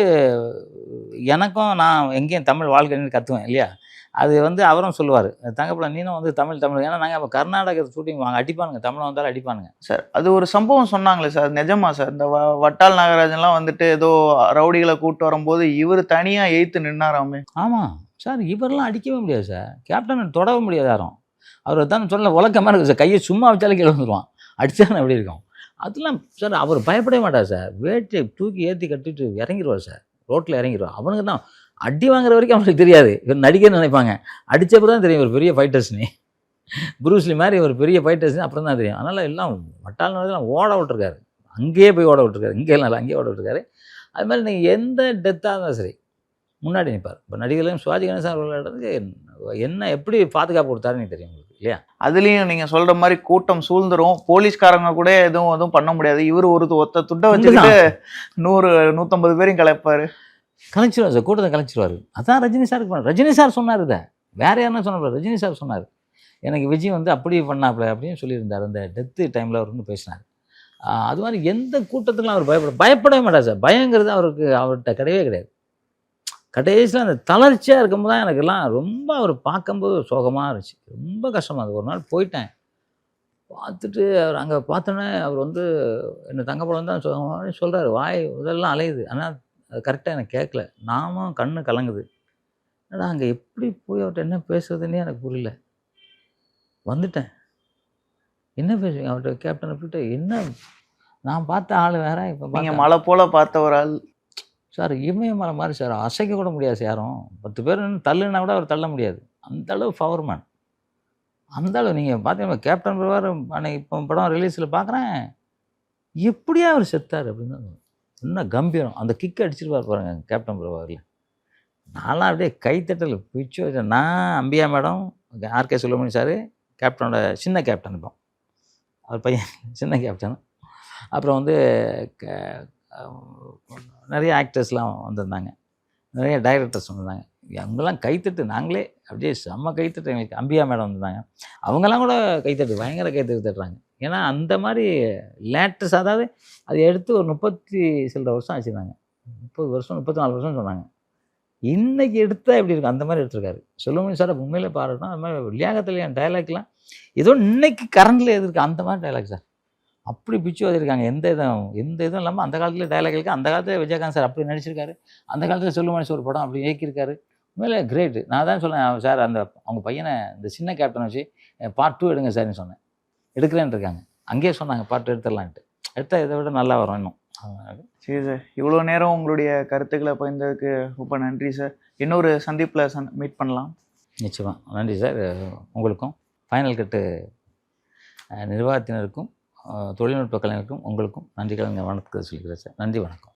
எனக்கும் நான் எங்கேயும் தமிழ் வாழ்க்கைன்னு கற்றுவேன் இல்லையா? அது வந்து அவரும் சொல்லுவார். தங்கப்பிள்ள நீனும் வந்து தமிழ் தமிழ். ஏன்னா நாங்கள் இப்போ கர்நாடக ஷூட்டிங் வாங்க அடிப்பானுங்க. தமிழ் வந்தாலும் அடிப்பானுங்க. சார் அது ஒரு சம்பவம் சொன்னாங்களே சார். நிஜமா சார். இந்த வட்டால் நாகராஜன்லாம் வந்துட்டு ஏதோ ரவுடிகளை கூட்டு வரும்போது இவர் தனியா எய்த்து நின்னாராமே. ஆமாம் சார் இவரெல்லாம் அடிக்கவே முடியாது சார். கேப்டன் தொடவே முடியாது யாரும். அவர் தான் சொல்ல உலக்கமாக இருக்கும் சார். கையை சும்மா வச்சாலே கீழே வந்துடுவான் அடிச்சாலும் எப்படி இருக்கும்? அதெல்லாம் சார் அவர் பயப்படவே மாட்டார் சார். வேட்டை தூக்கி ஏற்றி கட்டிட்டு இறங்கிடுவார் சார். ரோட்டில் இறங்கிடுவார் அவனுக்கு தான் அடி வாங்குற வரைக்கும் அவனுக்கு தெரியாது. இவர் நடிகர்னு நினைப்பாங்க. அடிச்சப்போ தான் தெரியும் ஒரு பெரிய ஃபைட்டர்ஸ்னு புரூஸ்லி மாதிரி ஒரு பெரிய ஃபைட்டர்ஸ்னு அப்புறம் தான் தெரியும். அதனால் எல்லாம் வட்டால் நடந்தெல்லாம் ஓட விட்டுருக்காரு. அங்கேயே போய் ஓட விட்டுருக்காரு. இங்கே இல்லை அங்கேயே ஓட விட்டுருக்காரு. அது மாதிரி நீங்கள் எந்த டெத்தாக இருந்தாலும் சரி முன்னாடி நிற்பார். இப்போ நடிகர்களும் சிவாஜி கணேசன் அவர்களுக்கு என்ன எப்படி பாதுகாப்பு கொடுத்தாருன்னு தெரியும் உங்களுக்கு இல்லையா? அதுலயும் நீங்க சொல்ற மாதிரி கூட்டம் சூழ்ந்துரும். போலீஸ்காரங்க கூட எதுவும் எதுவும் பண்ண முடியாது. இவர் ஒரு ஒத்த துட்டை வச்சுக்கிட்டு நூறு நூத்தம்பது பேரையும் கலைப்பாரு. கலைச்சிருவார் சார் கூட்டத்தை கலைச்சிருவார். அதான் ரஜினி சாருக்கு பண்ண ரஜினி சார் சொன்னார் இதை. வேற யாருன்னா சொன்னார் ரஜினி சார் சொன்னார். எனக்கு விஜய் வந்து அப்படி பண்ணாப்ல அப்படின்னு சொல்லியிருந்தார். அந்த டெத்து டைமில் அவர் வந்து பேசினார். அது மாதிரி எந்த கூட்டத்துக்கும் அவர் பயப்பட பயப்படவே மாட்டார் சார். பயங்கிறது அவருக்கு அவர்கிட்ட கிடையவே கிடையாது. கடைசியில் அந்த தளர்ச்சியாக இருக்கும்போது தான் எனக்கெல்லாம் ரொம்ப அவர் பார்க்கும்போது சோகமாக இருந்துச்சு. ரொம்ப கஷ்டமாக இருந்தது. ஒரு நாள் போயிட்டேன். பார்த்துட்டு அவர் அங்கே பார்த்தோன்னே அவர் வந்து என்ன தங்கப்பழம் தான் சொல்கிறாரு வாய் இதெல்லாம் அலையுது. ஆனால் அது கரெக்டாக எனக்கு கேட்கல. நாமும் கண்ணு கலங்குது. என்னடா அங்கே எப்படி போய் அவர்கிட்ட என்ன பேசுறதுன்னே எனக்கு புரியல. வந்துட்டேன். என்ன பேசுவீங்க அவர்கிட்ட கேப்டன் அப்படின்ட்டு என்ன நான் பார்த்த ஆள் வேற இப்போ நீங்க மலை போல பார்த்த ஒரு ஆள் சார் இமயமலை மாதிரி சார் அசைக்க கூட முடியாது யாரும். பத்து பேர் தள்ளுனா கூட அவர் தள்ள முடியாது. அந்த அளவு பவர்மேன் அந்த அளவு நீங்கள் பார்த்தீங்கன்னா கேப்டன் பிரபாகர் அன்னைக்கு இப்போ படம் ரிலீஸில் பார்க்குறேன் எப்படியா அவர் செத்தார் அப்படின்னு என்ன இன்னும் கம்பீரம். அந்த கிக் அடிச்சிருப்பார் பாருங்க கேப்டன் பிரபாகரில் நான்லாம் அப்படியே கைத்தட்டல் பிச்சு வச்சேன் நான் அம்பியா மேடம் ஆர்கே சுப்பிரமணியம் சார் கேப்டனோட சின்ன கேப்டன் இப்போ. அவர் பையன் சின்ன கேப்டன் அப்புறம் வந்து க- நிறைய ஆக்டர்ஸ்லாம் வந்திருந்தாங்க. நிறைய டைரக்டர்ஸ் வந்திருந்தாங்க. அவங்கெல்லாம் கைத்தட்டு நாங்களே அப்படியே செம்ம கைத்தட்டு எங்களுக்கு. அம்பியா மேடம் வந்திருந்தாங்க. அவங்கெல்லாம் கூட கைத்தட்டு பயங்கர கைத்தட்டு தட்டுறாங்க. ஏன்னா அந்த மாதிரி லேட்டஸ்ட் அதாவது அது எடுத்து ஒரு முப்பத்தி சில்லற வருஷம் ஆச்சுருந்தாங்க முப்பது வருஷம் முப்பத்தி நாலு வருஷம் சொன்னாங்க. இன்றைக்கி எடுத்தால் எப்படி இருக்கும் அந்த மாதிரி எடுத்திருக்காரு. சொல்லுமணி சார் உண்மையிலே பாருன்னா அது மாதிரி லியாகத்தில் என் டைலாக்லாம் ஏதோ இன்னைக்கு கரண்டில் எதிர்க்கு அந்த மாதிரி டைலாக் சார். அப்படி பிச்சு வந்திருக்காங்க எந்த இதுவும் எந்த இதுவும் இல்லாமல் அந்த காலத்தில் இருக்கு. அந்த காலத்தில் விஜயகாந்த் சார் அப்படி நடிச்சிருக்காரு. அந்த காலத்தில் சொல்லுமணி ஒரு படம் அப்படி இயக்கியிருக்காரு. உண்மையிலே கிரேட் நான் தான் சொன்னேன் சார் அந்த அவங்க பையனை இந்த சின்ன கேப்டன் வச்சு பார்ட் டூ எடுங்க சார்னு சொன்னேன். எடுக்கிறேன்னு இருக்காங்க. அங்கேயே சொன்னாங்க பார்ட் டூ எடுத்துடலான்ட்டு. எடுத்தால் இதை விட நல்லா வரும் இன்னும். சரி சார் இவ்வளோ நேரம் உங்களுடைய கருத்துக்களை பகிர்ந்ததுக்கு ரொம்ப நன்றி சார். இன்னொரு சந்திப்பில் சந் மீட் பண்ணலாம். நிச்சயமாக நன்றி சார். உங்களுக்கும் ஃபைனல் கட்டு நிர்வாகத்தினருக்கும் தொழில்நுட்ப கலைஞருக்கும் உங்களுக்கும் நன்றிகளை. வணக்கத்தை சொல்லிக்கிறேன் சார் நன்றி வணக்கம்.